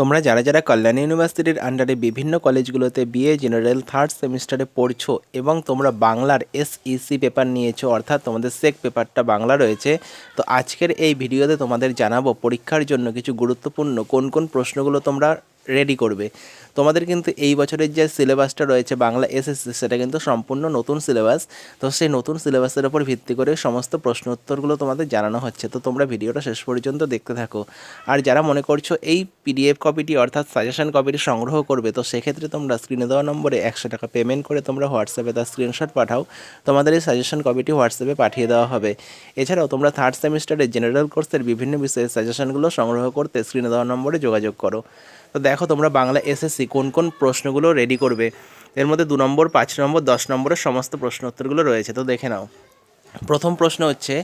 তোমরা যারা যারা কল্যাণী ইউনিভার্সিটির আন্ডারে বিভিন্ন কলেজগুলোতে বিএ জেনারেল থার্ড সেমিস্টারে পড়ছো এবং তোমরা বাংলার এসইসি পেপার নিয়েছো, অর্থাৎ তোমাদের সেক পেপারটা বাংলা রয়েছে, তো আজকের এই ভিডিওতে তোমাদের জানাব পরীক্ষার জন্য কিছু গুরুত্বপূর্ণ কোন কোন প্রশ্নগুলো তোমরা রেডি করবে। তোমাদের কিন্তু এই বছরের যে সিলেবাসটা রয়েছে বাংলা এসএসসি সেটা কিন্তু সম্পূর্ণ নতুন সিলেবাস তো সেই নতুন সিলেবাসের উপর ভিত্তি করে সমস্ত প্রশ্ন উত্তরগুলো তোমাদের জানানো হচ্ছে। তো তোমরা ভিডিওটা শেষ পর্যন্ত দেখতে থাকো। আর যারা মনে করছ এই পিডিএফ কপিটি অর্থাৎ সাজেশন কপিটি সংগ্রহ করবে, তো সেক্ষেত্রে তোমরা স্ক্রিনে দেওয়া নম্বরে একশো টাকা পেমেন্ট করে তোমরা হোয়াটসঅ্যাপে তার স্ক্রিনশট পাঠাও। তোমাদের এই সাজেশন কপিটি হোয়াটসঅ্যাপে পাঠিয়ে দেওয়া হবে। এছাড়াও তোমরা থার্ড সেমিস্টারের জেনারেল কোর্সের বিভিন্ন বিষয়ে সাজেশনগুলো সংগ্রহ করতে স্ক্রিনে দেওয়া নম্বরে যোগাযোগ করো। তো দেখো তোমরা বাংলা এসএসসি কোন কোন প্রশ্নগুলো রেডি করবে। এর মধ্যে দু নম্বর, পাঁচ নম্বর, দশ নম্বরের সমস্ত প্রশ্ন উত্তরগুলো রয়েছে, তো দেখে নাও। প্রথম প্রশ্ন হচ্ছে,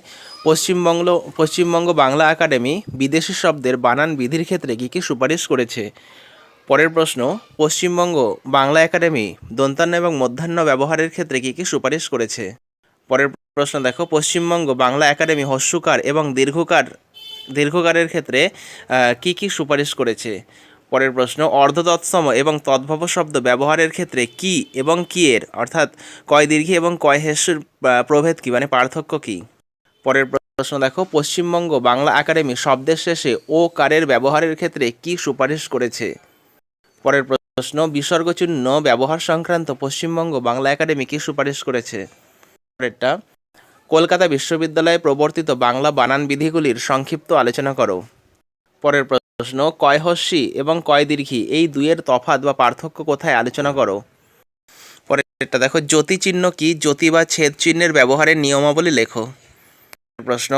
পশ্চিমবঙ্গ পশ্চিমবঙ্গ বাংলা একাডেমি বিদেশি শব্দের বানান বিধির ক্ষেত্রে কী কী সুপারিশ করেছে? পরের প্রশ্ন, পশ্চিমবঙ্গ বাংলা একাডেমি দন্তান্ন এবং মধ্যাহ্ন ব্যবহারের ক্ষেত্রে কী কী সুপারিশ করেছে? পরের প্রশ্ন দেখো, পশ্চিমবঙ্গ বাংলা একাডেমি হস্যকার এবং দীর্ঘকার, দীর্ঘকারের ক্ষেত্রে কী কী সুপারিশ করেছে? পরের প্রশ্ন অর্ধতৎসম এবং তদ্ভব শব্দ ব্যবহারের ক্ষেত্রে কি এবং কি এর? অর্থাৎ কয় দীর্ঘী এবং কয় হেস্যুর আহ, প্রভেদ কি? মানে পার্থক্য কি? পরের প্রশ্ন দেখো পশ্চিমবঙ্গ বাংলা একাডেমি শব্দের শেষে ও কারের ব্যবহারের ক্ষেত্রে কি সুপারিশ করেছে? পরের প্রশ্ন বিসর্গচিহ্ন ব্যবহার সংক্রান্ত পশ্চিমবঙ্গ বাংলা একাডেমি কি সুপারিশ করেছে? পরেরটা কলকাতা বিশ্ববিদ্যালয়ে প্রবর্তিত বাংলা বানান বিধিগুলির সংক্ষিপ্ত আলোচনা করো। পরের প্রশ্ন, কয় হস্যি এবং কয় দীর্ঘী? এই দুইয়ের তফাৎ বা পার্থক্য কোথায় আলোচনা করো। পরেরটা দেখো জ্যোতি চিহ্ন কি? জ্যোতি বা ছেদ চিহ্নের ব্যবহারের নিয়মাবলী লেখো। প্রশ্ন,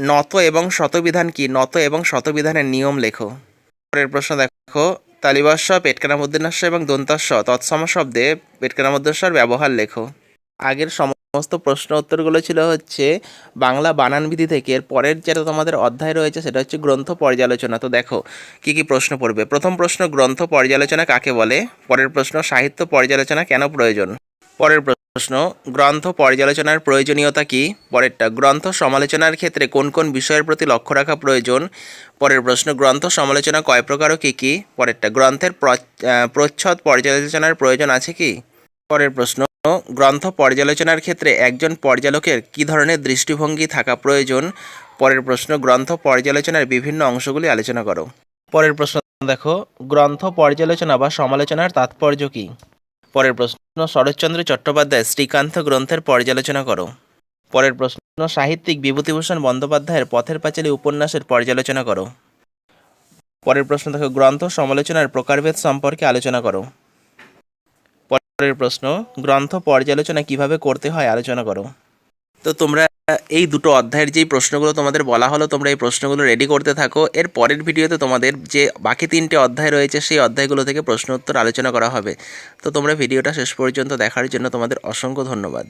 নত এবং শতবিধান কি? নত এবং শতবিধানের নিয়ম লেখো। পরের প্রশ্ন দেখো, তালিবাস্য, পেটকানামুদ্দিনাস্য এবং দন্তাস্য, তৎসম শব্দে পেটকানামুদ্দেশ্বর ব্যবহার লেখো। আগের সমস্ত প্রশ্ন উত্তরগুলো ছিল হচ্ছে বাংলা বানান বিধি থেকে। এর পরের যেটা তোমাদের অধ্যায় রয়েছে সেটা হচ্ছে গ্রন্থ পর্যালোচনা। তো দেখো, কি কি প্রশ্ন পড়বে? প্রথম প্রশ্ন, গ্রন্থ পর্যালোচনা কাকে বলে? পরের প্রশ্ন, সাহিত্য পর্যালোচনা কেন প্রয়োজন? পরের প্রশ্ন, গ্রন্থ পর্যালোচনার প্রয়োজনীয়তা কি? পরেরটা, গ্রন্থ সমালোচনার ক্ষেত্রে কোন কোন বিষয়ের প্রতি লক্ষ্য রাখা প্রয়োজন? পরের প্রশ্ন, গ্রন্থ সমালোচনা কয় প্রকার ও কী কী? পরেরটা, গ্রন্থের প্র- প্রচ্ছদ পর্যালোচনার প্রয়োজন আছে কি? পরের প্রশ্ন গ্রন্থ পর্যালোচনার ক্ষেত্রে একজন পর্যালোকের কী ধরনের দৃষ্টিভঙ্গি থাকা প্রয়োজন? পরের প্রশ্ন, গ্রন্থ পর্যালোচনার বিভিন্ন অংশগুলি আলোচনা করো। পরের প্রশ্ন দেখো, গ্রন্থ পর্যালোচনা বা সমালোচনার তাৎপর্য কী? পরের প্রশ্ন, শরৎচন্দ্র চট্টোপাধ্যায় শ্রীকান্ত গ্রন্থের পর্যালোচনা করো। পরের প্রশ্ন, সাহিত্যিক বিভূতিভূষণ বন্দ্যোপাধ্যায়ের পথের পাঁচালী উপন্যাসের পর্যালোচনা করো। পরের প্রশ্ন দেখো, গ্রন্থ সমালোচনার প্রকারভেদ সম্পর্কে আলোচনা করো। পরের প্রশ্ন, গ্রন্থ পর্যালোচনা কীভাবে করতে হয় আলোচনা করো। তো তোমরা এই দুটো অধ্যায়ের যেই প্রশ্নগুলো তোমাদের বলা হলো, তোমরা এই প্রশ্নগুলো রেডি করতে থাকো। এর পরের ভিডিওতে তোমাদের যে বাকি তিনটে অধ্যায় রয়েছে, সেই অধ্যায়গুলো থেকে প্রশ্ন উত্তর আলোচনা করা হবে। তো তোমরা ভিডিওটা শেষ পর্যন্ত দেখার জন্য তোমাদের অসংখ্য ধন্যবাদ।